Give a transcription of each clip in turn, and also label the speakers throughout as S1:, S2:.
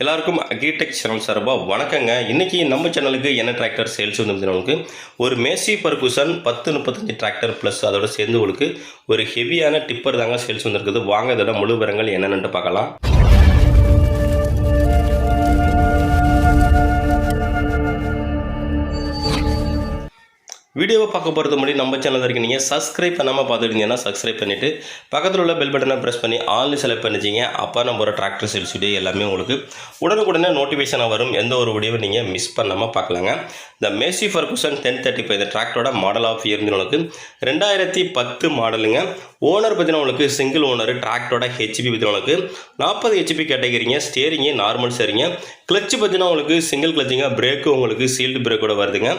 S1: எல்லாருக்கும் agritech channel சார்பாக வணக்கங்க. இன்றைக்கி நம்ம சேனலுக்கு என்ன டிராக்டர் சேல்ஸ் வந்து ஒரு மேசி பர்குசன் பத்து முப்பத்தஞ்சு டிராக்டர் ப்ளஸ் அதோட சேர்ந்து உங்களுக்கு ஒரு ஹெவியான டிப்பர் தாங்க சேல்ஸ் வந்திருக்குது வாங்க இதோட முழு விவரங்கள் என்னென்னு பார்க்கலாம். வீடியோவை பார்க்க போகிறது முன்னாடி நம்ம சேனல் வரைக்கும் நீங்கள் சப்ஸ்கிரைப் பண்ணாமல் பார்த்துருந்தீங்கன்னா சப்ஸ்கிரைப் பண்ணிவிட்டு பக்கத்தில் உள்ள பெல் பட்டனை ப்ரெஸ் பண்ணி ஆன்லைன் செலக்ட் பண்ணிச்சிங்க அப்போ நம்ம ஒரு டிராக்டர் சேல்ஸ் வீடியோ எல்லாமே உங்களுக்கு உடனுக்குடனே நோட்டிஃபிகேஷனாக வரும். எந்த ஒரு வீடியோவை நீங்கள் மிஸ் பண்ணாமல் பார்க்கலாங்க. இந்த Massey Ferguson ten thirty five இந்த டிராக்டரோட மாடல் ஆஃப் இயர் உங்களுக்கு ரெண்டாயிரத்தி பத்து மாடலுங்க ஓனர் பார்த்தீங்கன்னா உங்களுக்கு சிங்கிள் ஓனர் டிராக்டரோட ஹெச்பி பார்த்தீங்கன்னா உங்களுக்கு நாற்பது ஹெச்பி கேட்டகரிங்க ஸ்டேரிங்கு நார்மல் சரிங்க கிளச்சு பார்த்தீங்கன்னா உங்களுக்கு சிங்கிள் கிளச்சிங்க பிரேக்கு உங்களுக்கு சீல்டு பிரேக்கோட வருதுங்க.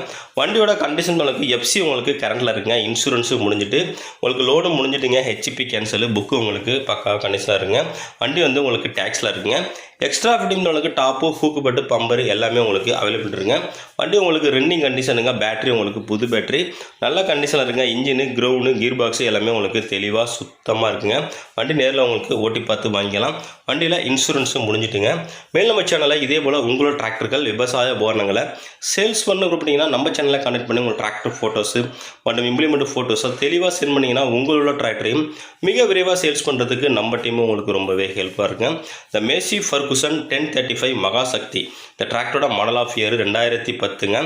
S1: வண்டியோட கண்டிஷன் உங்களுக்கு எஃப்சி உங்களுக்கு கரண்டில் இருக்குங்க. இன்சூரன்ஸும் முடிஞ்சிட்டு உங்களுக்கு லோடு முடிஞ்சிட்டுங்க. ஹெச்பி கேன்சல் புக்கு உங்களுக்கு பக்கா கண்டிஷனாக இருக்குங்க. வண்டி வந்து உங்களுக்கு டேக்ஸில் இருக்குங்க. எக்ஸ்ட்ரா ஃபிட்டிங் உங்களுக்கு டாப்பு ஹூக்கு பட்டு பம்பர் எல்லாமே உங்களுக்கு அவைலபிள் இருங்க வண்டி உங்களுக்கு ரன்னிங் கண்டிஷனுங்க பேட்டரி உங்களுக்கு புது பேட்டரி நல்ல கண்டிஷனில் இருக்குங்க. இன்ஜினு கிரவுண்டு கீர் பாக்ஸு எல்லாமே உங்களுக்கு தெளிவாக சுத்தமாக இருக்குங்க. வண்டி நேரில் உங்களுக்கு ஓட்டி பார்த்து வாங்கிக்கலாம். வண்டியில் இன்சூரன்ஸும் முடிஞ்சிட்டுங்க. மேல் நம்ம சேனலில் இதே போல் உங்களோட டிராக்டர்கள் விவசாய உபகரணங்களை சேல்ஸ் பண்ண கொடுப்பீங்கன்னா நம்ம சேனலில் கனெக்ட் பண்ணி உங்கள் டிராக்டர் ஃபோட்டோஸு மற்றும் இம்ப்ளிமெண்ட் ஃபோட்டோஸை தெளிவாக சென்ட் பண்ணிங்கன்னா உங்களோட டிராக்டரையும் மிக விரைவாக சேல்ஸ் பண்ணுறதுக்கு நம்ம டீமும் உங்களுக்கு ரொம்பவே ஹெல்ப்பாக இருக்குங்க the Massey Ferguson ten thirty five Mahashakti இந்த டிராக்டரோட மாடல் ஆஃப் இயர் ரெண்டாயிரத்தி பத்துங்க.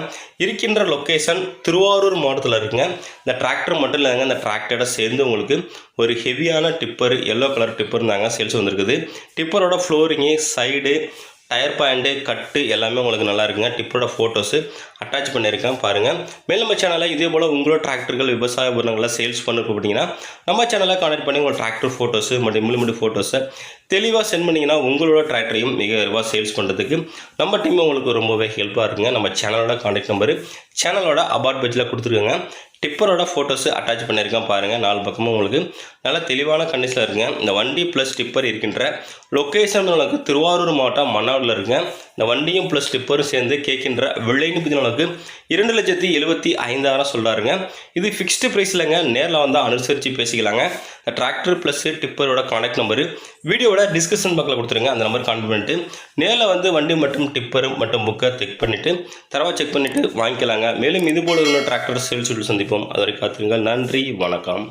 S1: இருக்கின்ற லொக்கேஷன் திருவாரூர் மாவட்டத்தில் இருக்குங்க. இந்த டிராக்டர் மட்டும் இல்லைங்க இந்த டிராக்டரோட சேர்ந்து உங்களுக்கு ஒரு ஹெவியான டிப்பர் எல்லோ கலர் டிப்பர் தாங்க சேல்ஸ் வந்திருக்குது. டிப்பரோட ஃப்ளோரிங்கு சைடு டயர் பாயிண்ட்டு கட்டு எல்லாமே உங்களுக்கு நல்லா இருக்குங்க. டிப்பரோட ஃபோட்டோஸு அட்டாச் பண்ணியிருக்கேன் பாருங்கள் மேலும் நம்ம சேனலில் இதே போல் உங்களோட டிராக்டர்கள் விவசாய உபகரணங்களை சேல்ஸ் பண்ண அப்படின்னா நம்ம சேனலை கான்டெக்ட் பண்ணி உங்கள் டிராக்டர் ஃபோட்டோஸு மற்றும் இம்ப்ளிமெண்ட் ஃபோட்டோஸை தெளிவாக சென்ட் பண்ணிங்கன்னா உங்களோட டிராக்டரையும் மிக விரைவாக சேல்ஸ் பண்ணுறதுக்கு நம்ம டீம் உங்களுக்கு ரொம்பவே ஹெல்ப்பாக இருக்குங்க. நம்ம சேனலோட காண்டாக்ட் நம்பரு சேனலோட அபார்ட் பேஜில் கொடுத்துருக்கோங்க. டிப்பரோட ஃபோட்டோஸு அட்டாச் பண்ணியிருக்கேன் பாருங்கள் நாலு பக்கமும் உங்களுக்கு நல்லா தெளிவான கண்டிஷனில் இருக்குங்க. இந்த வண்டி ப்ளஸ் டிப்பர் இருக்கின்ற லொக்கேஷன் உங்களுக்கு திருவாரூர் மாவட்டம் மன்னாடில் இருக்குங்க. இந்த வண்டியும் ப்ளஸ் டிப்பரும் சேர்ந்து கேட்கின்ற விலைன்னு பற்றி உங்களுக்கு இரண்டு லட்சத்தி எழுபத்தி ஐந்தாயிரம் சொல்கிறாருங்க இது ஃபிக்ஸ்டு ப்ரைஸ் இல்லைங்க. நேரில் வந்தால் அனுசரித்து பேசிக்கலாங்க. இந்த டிராக்டர் ப்ளஸ் டிப்பரோட கான்டாக்ட் நம்பரு வீடியோவோட டிஸ்கிரிப்ஷன் பக்கத்தில் கொடுத்துருங்க. அந்த நம்பர் கான்டாக்ட் பண்ணிட்டு நேரில் வந்து வண்டி மற்றும் டிப்பர் மற்றும் புக்கை செக் பண்ணிவிட்டு தரவாக செக் பண்ணிவிட்டு வாங்கிக்கலாங்க. மேலும் இது போல உள்ள டிராக்டர் சேல்ஸ் சந்திப்போம். அது வரை காத்துருங்க நன்றி வணக்கம்.